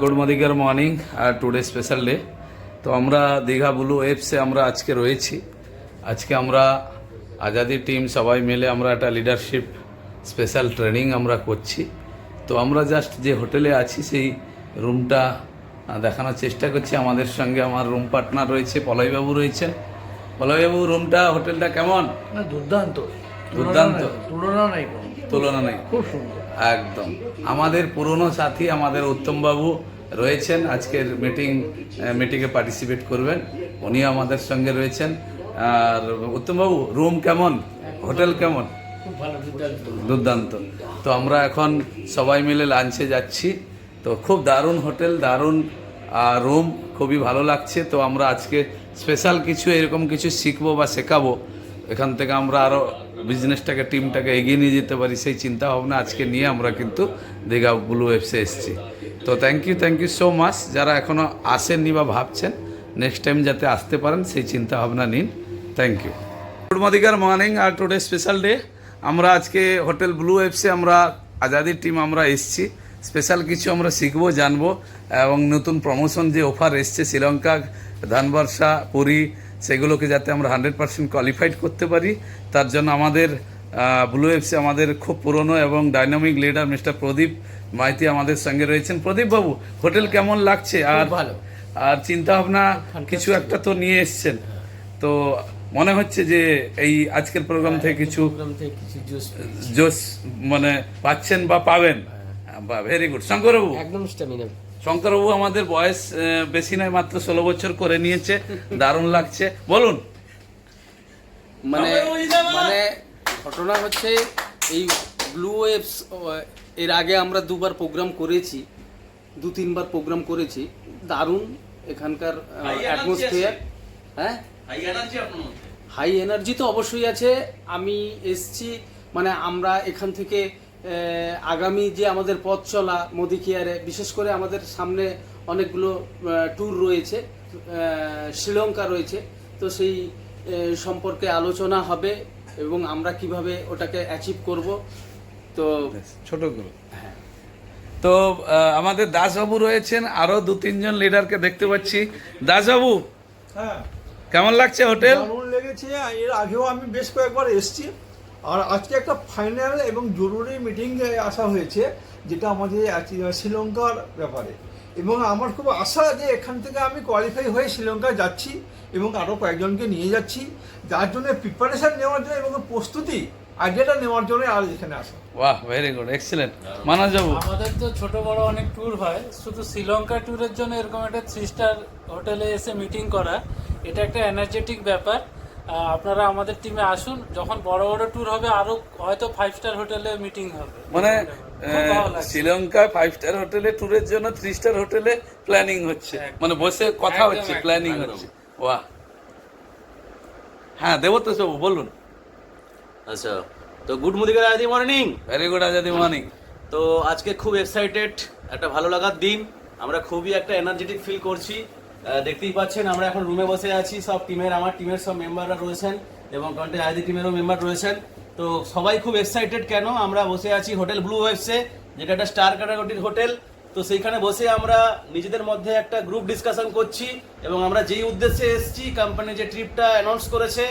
Good morning morning আর today special day তো আমরা দীঘা ব্লু এপসে আমরা আজকে রয়েছি। আজকে আমরা আজাদি টিম সবাই মিলে আমরা একটা লিডারশিপ স্পেশাল ট্রেনিং আমরা করছি। তো আমরা জাস্ট যে হোটেলে আছি সেই রুমটা দেখানোর চেষ্টা করছি। আমাদের সঙ্গে আমার রুম পার্টনার রয়েছে পলয়বাবু রয়েছেন পলয়বাবু রুমটা হোটেলটা কেমন? না দুর্দান্ত। দুর্দান্ত। তুলনা নাই। তুলনা নেই। খুব সুন্দর। একদম। আমাদের পুরনো সাথী আমাদের উত্তমবাবু রয়েছেন। আজকের মিটিং মিটিংয়ে পার্টিসিপেট করবেন। উনিও আমাদের সঙ্গে রয়েছেন। আর উত্তমবাবু রুম কেমন? হোটেল কেমন? দুর্দান্ত। দুর্দান্ত। তো আমরা এখন সবাই মিলে লাঞ্চে যাচ্ছি। তো খুব দারুণ হোটেল দারুণ রুম খুবই ভালো লাগছে। তো আমরা আজকে স্পেশাল কিছু এরকম কিছু শিখব বা শেখাবো এখান থেকে আমরা আরও বিজনেসটাকে টিমটাকে এগিয়ে নিয়ে যেতে পারি, সেই চিন্তা ভাবনা আজকে নিয়ে আমরা কিন্তু দীঘা ব্লু ওয়েবসে এসেছি। তো thank you thank you so much যারা এখনও আসেননি বা ভাবছেন নেক্সট টাইম যাতে আসতে পারেন, সেই চিন্তা ভাবনা নিন thank you good morning morning R today special day আমরা আজকে হোটেল ব্লু ওয়েবসে আমরা আজাদির টিম আমরা এসেছি। স্পেশাল কিছু আমরা শিখব, জানব। এবং নতুন প্রমোশন যে অফার এসছে শ্রীলঙ্কা ধানবর্ষা পুরী সেগুলোকে যাতে আমরা হান্ড্রেড পার্সেন্ট কোয়ালিফাইড করতে পারি। তার জন্য আমাদের ব্লু ওয়েবসে আমাদের খুব পুরনো এবং dynamic leader mister Pradip Maity আমাদের সঙ্গে রয়েছেন। প্রদীপ বাবু হোটেল কেমন লাগছে? আর ভালো। আর চিন্তা ভাবনা কিছু একটা তো নিয়ে এসছেন। তো মনে হচ্ছে যে এই আজকের প্রোগ্রাম থেকে কিছু প্রোগ্রাম থেকে কিছু জুস জোশ মানে পাচ্ছেন বা পাবেন। বা ভেরি গুড শঙ্করবাবু। একদম স্ট্যামিনা শঙ্করবাবু আমাদের বয়স বেশি নয় মাত্র ষোলো বছর করে নিয়েছে। দারুণ লাগছে। বলুন। মানে মানে ঘটনা হচ্ছে এই ব্লু ওয়েভস এর আগে আমরা দুবার প্রোগ্রাম করেছি দু তিনবার প্রোগ্রাম করেছি। দারুণ এখানকার অ্যাটমসফিয়ার হ্যাঁ? হাই এনার্জি তো অবশ্যই আছে। আমি এসছি মানে আমরা এখান থেকে আগামী যে আমাদের পথ চলা মোদি কেয়ারে বিশেষ করে আমাদের সামনে অনেকগুলো ট্যুর রয়েছে শ্রীলঙ্কা রয়েছে তো সেই সম্পর্কে আলোচনা হবে এবং আমরা কীভাবে ওটাকে অ্যাচিভ করব তো ছোট করুন তো আমাদের দাসবাবু রয়েছেন আরও দু তিনজন লিডারকে দেখতে পাচ্ছি। দাসবাবু হ্যাঁ। কেমন লাগছে হোটেল? লেগেছে এর আগেও আমি বেশ কয়েকবার এসেছি। আর আজকে একটা ফাইনাল এবং জরুরি মিটিং আসা হয়েছে যেটা আমাদের শ্রীলঙ্কার ব্যাপারে। এবং আমার খুব আশা যে এখান থেকে আমি কোয়ালিফাই হয়ে শ্রীলঙ্কায় যাচ্ছি এবং আরও কয়েকজনকে নিয়ে যাচ্ছি। যার জন্য প্রিপারেশন নেওয়ার জন্য এবং প্রস্তুতি আইডিয়াটা নেওয়ার জন্য আর এখানে আসা। বাহ ভেরি গুড এক্সিলেন্ট মানসবাবু? আমাদের তো ছোট বড় অনেক ট্যুর হয় শুধু শ্রীলঙ্কা ট্যুরের জন্য এরকম একটা থ্রি স্টার হোটেলে এসে মিটিং করা এটা একটা এনার্জেটিক ব্যাপার। আপনারা আমাদের টিমে আসুন যখন বড় বড় ট্যুর হবে আরও হয়তো ফাইভ স্টার হোটেলে মিটিং হবে। মানে। শ্রীলঙ্কায় ফাইভ স্টার হোটেলে ট্যুরের জন্য থ্রি স্টার হোটেলে প্ল্যানিং হচ্ছে। মানে বসে কথা হচ্ছে প্ল্যানিং। হচ্ছে। বাহ। হ্যাঁ দেবো তো সব বলুন। আচ্ছা তো গুড মুদিকা আদি মর্নিং ভেরি গুড আজাদি মর্নিং তো আজকে খুব এক্সাইটেড একটা ভালো লাগার দিন। আমরা খুবই একটা এনার্জেটিক ফিল করছি। দেখতেই পাচ্ছেন, আমরা এখন রুমে বসে আছি, সব টিমের আমার টিমের সব মেম্বাররা রয়েছেন এবং কন্টেন্ট আইডি টিমেরও মেম্বার রয়েছেন। তো সবাই খুব এক্সাইটেড কেন? আমরা বসে আছি হোটেল ব্লু ওয়েবসে যেটা একটা স্টার ক্যাটাগরির হোটেল। তো সেইখানে বসে আমরা নিজেদের মধ্যে একটা গ্রুপ ডিসকাশন করছি এবং আমরা যেই উদ্দেশ্যে এসেছি কোম্পানি যে ট্রিপটা অ্যানাউন্স করেছে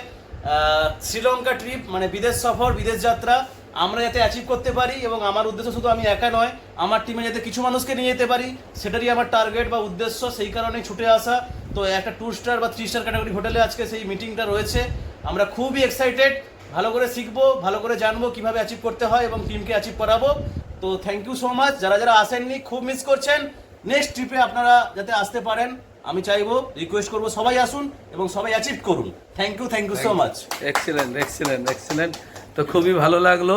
শ্রীলঙ্কা ট্রিপ মানে বিদেশ সফর, বিদেশ যাত্রা আমরা যাতে অ্যাচিভ করতে পারি এবং আমার উদ্দেশ্য শুধু আমি একা নয় আমার টিমে যাতে কিছু মানুষকে নিয়ে যেতে পারি সেটারই আমার টার্গেট বা উদ্দেশ্য সেই কারণেই ছুটে আসা। তো একটা টু স্টার বা থ্রি স্টার ক্যাটাগরি হোটেলে আজকে সেই মিটিংটা রয়েছে। আমরা খুবই এক্সাইটেড ভালো করে শিখব ভালো করে জানব কীভাবে অ্যাচিভ করতে হয় এবং টিমকে অ্যাচিভ করাবো। তো থ্যাংক ইউ সো মাচ যারা যারা আসেননি খুব মিস করছেন। নেক্সট ট্রিপে আপনারা যাতে আসতে পারেন আমি চাইব রিকোয়েস্ট করব সবাই আসুন এবং সবাই অ্যাচিভ করুন। Thank you thank you so much excellent excellent excellent তো খুবই ভালো লাগল।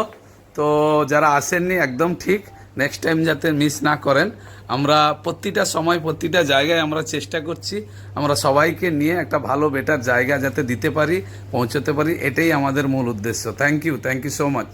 তো যারা আসেননি, একদম ঠিক। নেক্সট টাইম যাতে মিস না করেন, আমরা প্রতিটা সময় প্রতিটা জায়গায় আমরা চেষ্টা করছি, আমরা সবাইকে নিয়ে একটা ভালো বেটার জায়গা যাতে দিতে পারি, পৌঁছতে পারি, এটাই আমাদের মূল উদ্দেশ্য। Thank you thank you so much